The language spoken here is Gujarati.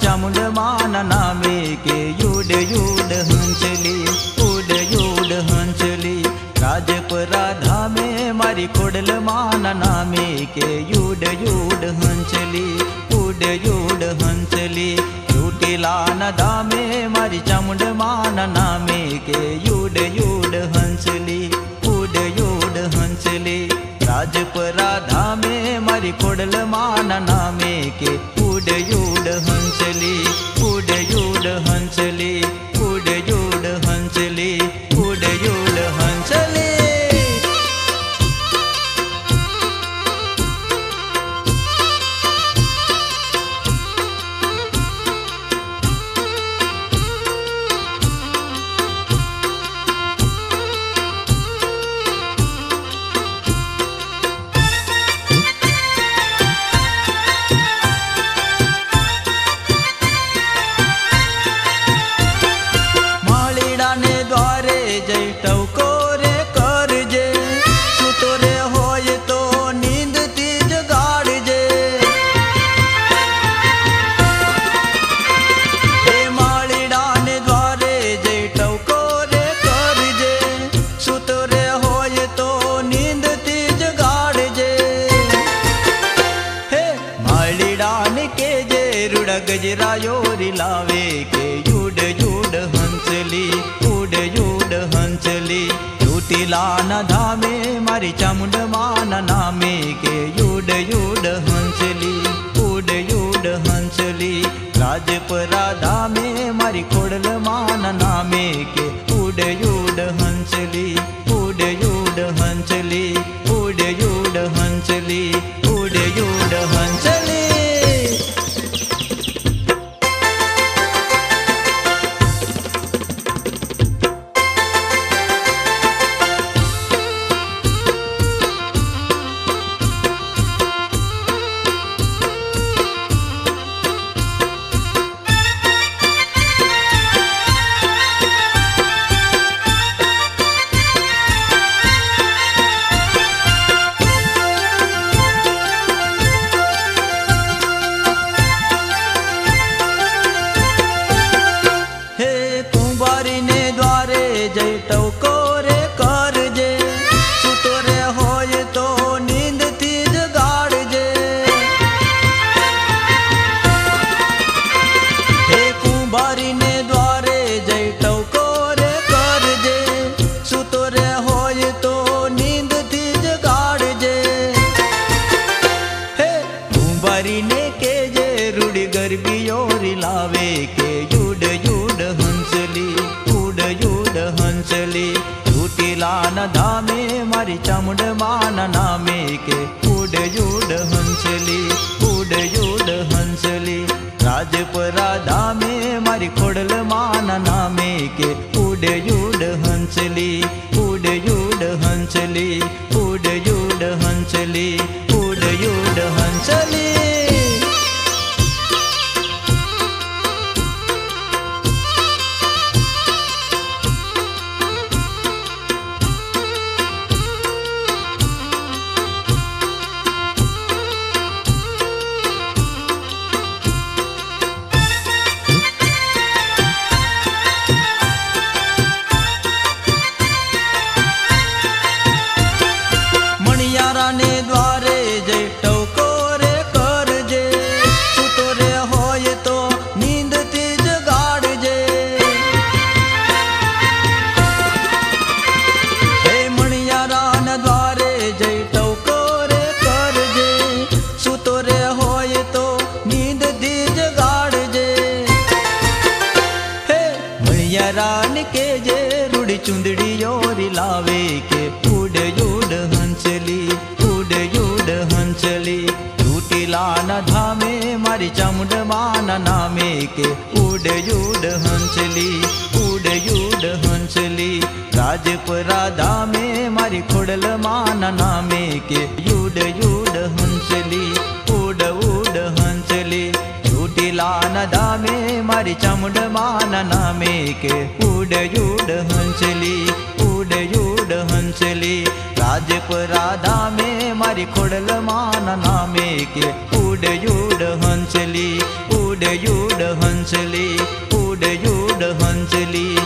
ચામુંડ માના નામે કે યુડ યુડ હંસલી ઉડ યુડ હંસલી રાજપરા ધામે મારી ખોડલ માના નામે કે યુડ યુડ હંસલી ઉડ યુડ હંસલી ચોટીલાના ધામે મારી ચામુંડ માના નામે કે મારી ખોડલ માના ગજરાયો લાવે કે યુડ યુડ હંસલી, ઉડ યુડ હંસલી. ચોટીલાના ધામે, મારી ચામુંડ માના નામે કે યુડ યુડ હંસલી, ઉડ યુડ હંસલી. રાજપરા ધામે મારી ખોડલ માના નામે કે ઉડ યુડ હંસલી, ઉડ યુડ હંસલી, ઉડ યુડ હંસલી. કુંભારીને કેજે રૂડી ઓરી લાવે કે યુડ યુડ હંસલી ઉડ યુડ હંસલી. ચોટીલાના ધામે, મારી ચમડ માન નામે કે ઉડ યુડ હંસલી ઉડ યુડ હંસલી. રાજપરા ધામે, મારી ખોડલ માન નામે કે ઉડ યુડ હંસલી ઉડ યુડ હંસલી ઉડ યુડ હંસલી. ચુંદડીઓ લાવે કે ઉડ યુડ હંસલી ઉડ યુડ હંસલી ચોટીલાના ધામે, મારી ચામુંડ માના નામે કે ઉડ યુડ હંસલી ઉડ યુડ હંસલી રાજપરા ધામે મારી ખોડલ માના નામે કે મારી ચામુંડ માના નામે કે ઉડ યુડ હંસલી, ઉડ યુડ હંસલી. રાજપરા ધામે મારી ખોડલ માના નામે કે ઉડ યુડ હંસલી, ઉડ યુડ હંસલી, ઉડ યુડ હંસલી.